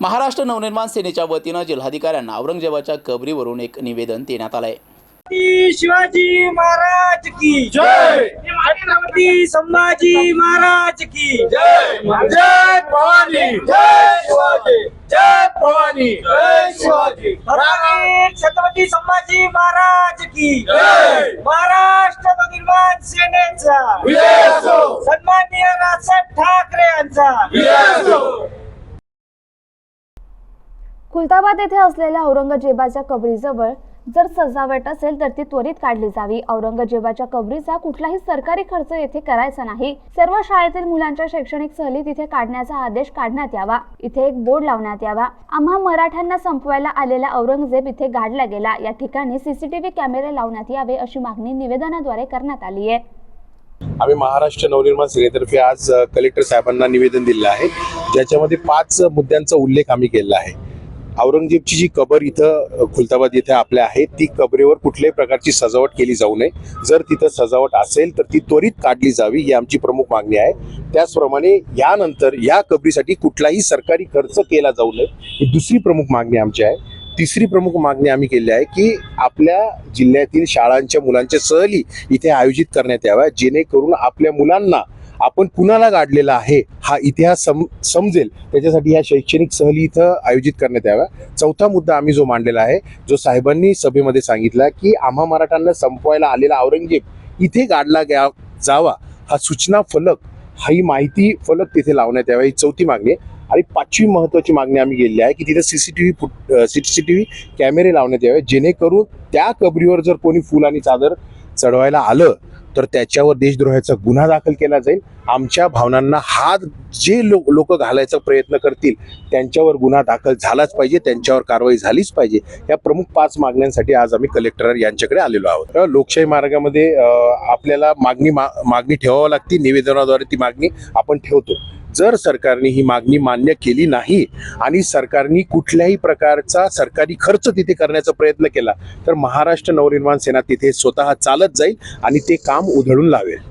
महाराष्ट्र नवनिर्माण सेनेच्या वतीनं जिल्हाधिकाऱ्यांना औरंगजेबाच्या कबरीवरून एक निवेदन देण्यात आलंय. शिवाजी महाराज की जय! छत्रपती संभाजी महाराज की जय! जय भवानी! जय शिवाजी! जय भवानी! जय शिवाजी! छत्रपती संभाजी महाराज की जय! महाराष्ट्र नवनिर्माण सेनेचा सन्माननीय राजसाहेब ठाकरे यांचा खुलताबाद येथे असलेल्या औरंगजेबाच्या कबरीजवळ जर सजावट असेल तर ती त्वरित काढली जावी. औरंगजेबाच्या कबरीचा कुठलाही सरकारी खर्च येथे करायचा नाही. सर्व शाळेतील मुलांच्या शैक्षणिक सहली तिथे काढण्याचा आदेश काढण्यात यावा. इथे एक बोर्ड लावण्यात यावा. आम्हा मराठ्यांना संपवायला आलेला औरंगजेब इथे गाडला गेला. या ठिकाणी सीसीटीव्ही कॅमेरे लावण्यात यावे अशी मागणी निवेदनाद्वारे करण्यात आली आहे. आम्ही महाराष्ट्र नवनिर्माण सेनेतर्फे आज कलेक्टर साहेबांना निवेदन दिलेलं आहे. ज्याच्यामध्ये पाच मुद्द्यांचा उल्लेख आम्ही केला आहे. औरंगजेबची जी कबर इथं खुलताबाद येथे आपल्या आहे ती कबरेवर कुठल्याही प्रकारची सजावट केली जाऊ नये. जर तिथं सजावट असेल तर ती त्वरित काढली जावी ही आमची प्रमुख मागणी आहे. त्याचप्रमाणे यानंतर या कबरीसाठी कुठलाही सरकारी खर्च केला जाऊ नये ही दुसरी प्रमुख मागणी आमची आहे. तिसरी प्रमुख मागणी आम्ही केली आहे की आपल्या जिल्ह्यातील शाळांच्या मुलांच्या सहली इथे आयोजित करण्यात याव्या जेणेकरून आपल्या मुलांना आपण कुणाला गाडलेला आहे हा इतिहास सम समजेल. त्याच्यासाठी ह्या शैक्षणिक सहली इथं आयोजित करण्यात याव्या. चौथा मुद्दा आम्ही जो मांडलेला आहे जो साहेबांनी सभेमध्ये सांगितला की आम्हा मराठ्यांना संपवायला आलेला औरंगजेब इथे गाडला गा जावा हा सूचना फलक हा ही माहिती फलक तिथे लावण्यात यावा ही चौथी मागणी आहे. आणि पाचवी महत्वाची मागणी आम्ही केलेली आहे की तिथे सीसीटीव्ही फुट सीसीटीव्ही कॅमेरे लावण्यात यावे जेणेकरून त्या कबरीवर जर कोणी फुल आणि चादर चढवायला आलं तर त्याच्यावर देशद्रोहाचा गुन्हा दाखल केला जाईल. आमच्या भावनांना हात जे लोक लोक घालायचा प्रयत्न करतील त्यांच्यावर गुन्हा दाखल झालाच पाहिजे त्यांच्यावर कारवाई झालीच पाहिजे. या प्रमुख पाच मागण्यांसाठी आज आम्ही कलेक्टर यांच्याकडे आलेलो आहोत. लोकशाही मार्गामध्ये आपल्याला मागणी मा- मागणी ठेवावं लागते निवेदनाद्वारे ती मागणी आपण ठेवतो. जर सरकारने ही मागणी मान्य केली नाही आणि सरकारने कुठल्याही प्रकारचा सरकारी खर्च तिथे करण्याचा प्रयत्न केला तर महाराष्ट्र नवनिर्माण सेना तिथे स्वतः चालत जाईल आणि ते काम उधळून लावेल.